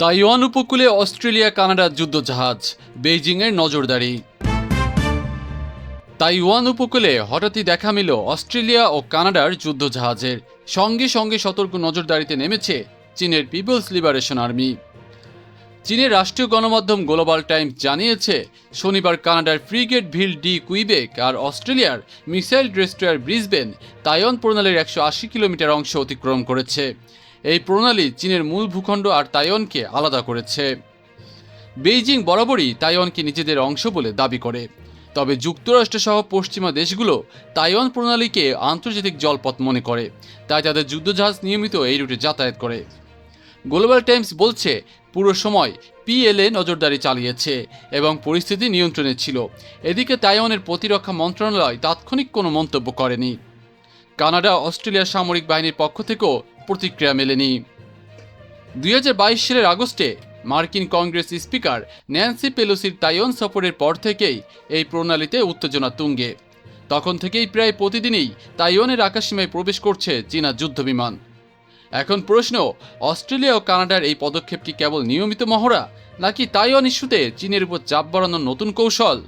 Taiwan উপকূলে Australia, কানাডার যুদ্ধজাহাজ, বেইজিংয়ের নজরদারি। তাইওয়ান উপকূলে হঠাৎই দেখা মিল অস্ট্রেলিয়া ও কানাডার যুদ্ধজাহাজের। সঙ্গে সঙ্গে সতর্ক নজরদারিতে নেমেছে চীনের পিপলস লিবারেশন আর্মি। চীনের রাষ্ট্রীয় গণমাধ্যম গ্লোবাল টাইমস জানিয়েছে, শনিবার কানাডার ফ্রিগেট ভিল ডি কুইবেক আর অস্ট্রেলিয়ার মিসাইল ড্রেস্ট্রয়ার ব্রিসবেন তাইওয়ান প্রণালীর একশো আশি কিলোমিটার অংশ অতিক্রম করেছে। এই প্রণালী চীনের মূল ভূখণ্ড আর তাইওয়ানকে আলাদা করেছে। বেইজিং বরাবরই তাইওয়ানকে নিজেদের অংশ বলে দাবি করে। তবে যুক্তরাষ্ট্র সহ পশ্চিমা দেশগুলো তাইওয়ান প্রণালীকে আন্তর্জাতিক জলপথ মনে করে, তাই তাদের যুদ্ধজাহাজ নিয়মিত এই রুটে যাতায়াত করে। গ্লোবাল টাইমস বলছে, পুরো সময় পিএলএ নজরদারি চালিয়েছে এবং পরিস্থিতি নিয়ন্ত্রণে ছিল। এদিকে তাইওয়ানের প্রতিরক্ষা মন্ত্রণালয় তাৎক্ষণিক কোনো মন্তব্য করেনি। কানাডা অস্ট্রেলিয়ার সামরিক বাহিনীর পক্ষ থেকেও প্রতিক্রিয়া মেলেনি। দুই বাইশ সালের আগস্টে মার্কিন কংগ্রেস স্পিকার ন্যান্সি পেলোসির তাইওয়ান সফরের পর থেকেই এই প্রণালীতে উত্তেজনা তুঙ্গে। তখন থেকেই প্রায় প্রতিদিনই তাইওয়ানের আকাশসীমায় প্রবেশ করছে চীনা যুদ্ধবিমান। এখন প্রশ্ন, অস্ট্রেলিয়া ও কানাডার এই পদক্ষেপটি কেবল নিয়মিত মহড়া, নাকি তাইওয়ান ইস্যুতে চীনের উপর চাপ বাড়ানোর নতুন কৌশল?